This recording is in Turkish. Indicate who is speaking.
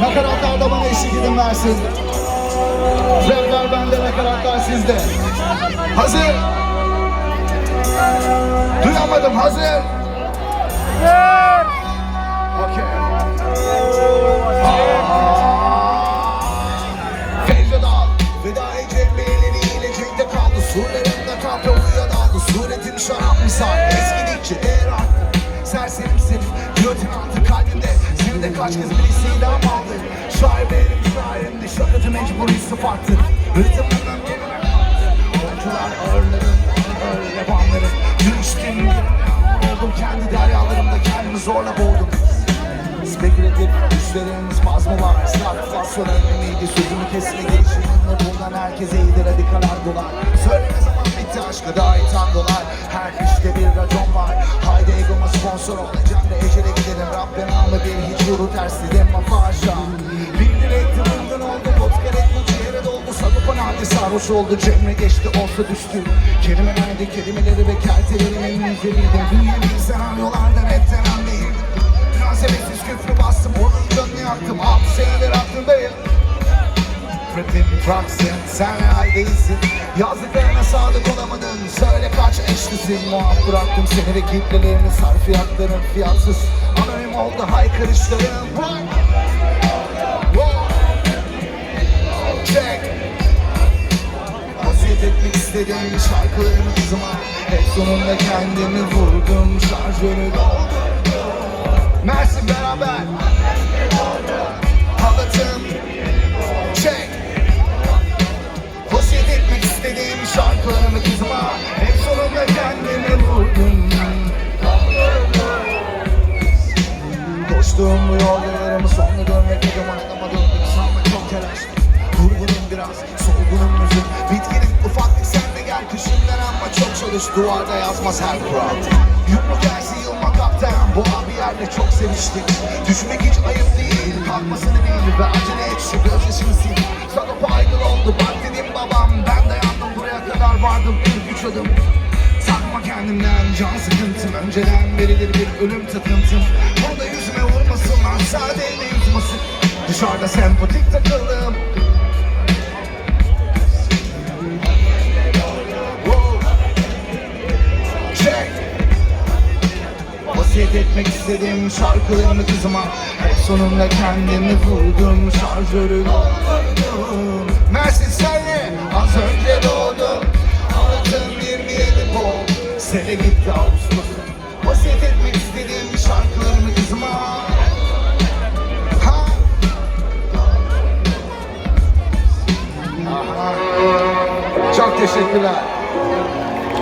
Speaker 1: Nakaratlar da bana eşlik edin versin. Rapler bende, nakaratlar sizde. Hazır. Duyamadım, hazır. Okey. Feyzadal Veda Ecem beyleriyle cenk kaldı Surlarında kampe uyuya daldı Suretin şarap misal Eskidikçe değer arttı Serserim senin Götün altı kalbimde Seni de kaç kez birisi idam aldı Şair benim şairimdi. Şakacı mecburi sıfattı Rıtımından kelime Oyuncular Oldum. Kendi deryalarımda Kendimi zorla boğdum. Spekülatif düşlerin spazmolar Sarfasyon önlemiydi sözümü kesme gelişimimle Buradan herkese iyiydi radikalar dolar. Söyle ne zaman bitti aşka dair tangolar Her işte bir racon var. Haydi egoma sponsor olacağım da ecele giderim Rabbim anla bir hiç yuru tersi deme Halde sarhoş oldu Cemre geçti olsa düştü. Kelime nerede kelimeleri ve kertelerimin yüzeliydim Büyüyemeyi senaryolarda rapten değil? Münasebetsiz küfrü bastım onun gönlü yaktım. Altı senedir aklımdayım. Rapim traksın sen real değilsin. Yazdıklarına sadık olamadın Söyle kaç eşlisin. Muaf bıraktım seni ve kitlelerini Sarfiyatların fiyatsız Anonim oldu haykırışlarım. Wow. Vasiyet etmek istediğim şarkılarımı kızıma Hep sonunda kendimi vurdum Şarjörü doldurdum. Mersin beraber. Halatım Check Vasiyet etmek istediğim şarkılarımı kızıma Hep sonunda kendimi vurdum. Koştuğum bu yollarımı sonuna dönmek adım adama dönmek sanma çok telaşlı Durgunum biraz, solgunum yüzüm Bitkinim çalış Duvarda yazmaz her kural. Yumruk gelsin yılma kaptan. Bu abi yerle çok seviştik. Düşmek hiç ayıp değil. Kalkmasını bil ve acele et şu gözyaşını sil. Sagopa aydın oldu bak dedim babam. Ben dayandım buraya kadar vardım. İlk üç adım. Sakma kendimden can sıkıntım. Önceden beridir bir ölüm takıntım. Burada yüzüme vurmasınlar Sade elini yutmasın Dışarıda sempatik takıldım Vasiyet etmek istediğim şarkılarımı kızıma. Hep sonunda kendimi vurdum Şarjörü doldurdum. Mersin senle az önce doğdum. Altın 27 bol Sene gitti Ağustos'um Vasiyet etmek istediğim şarkılarımı kızıma. Çok teşekkürler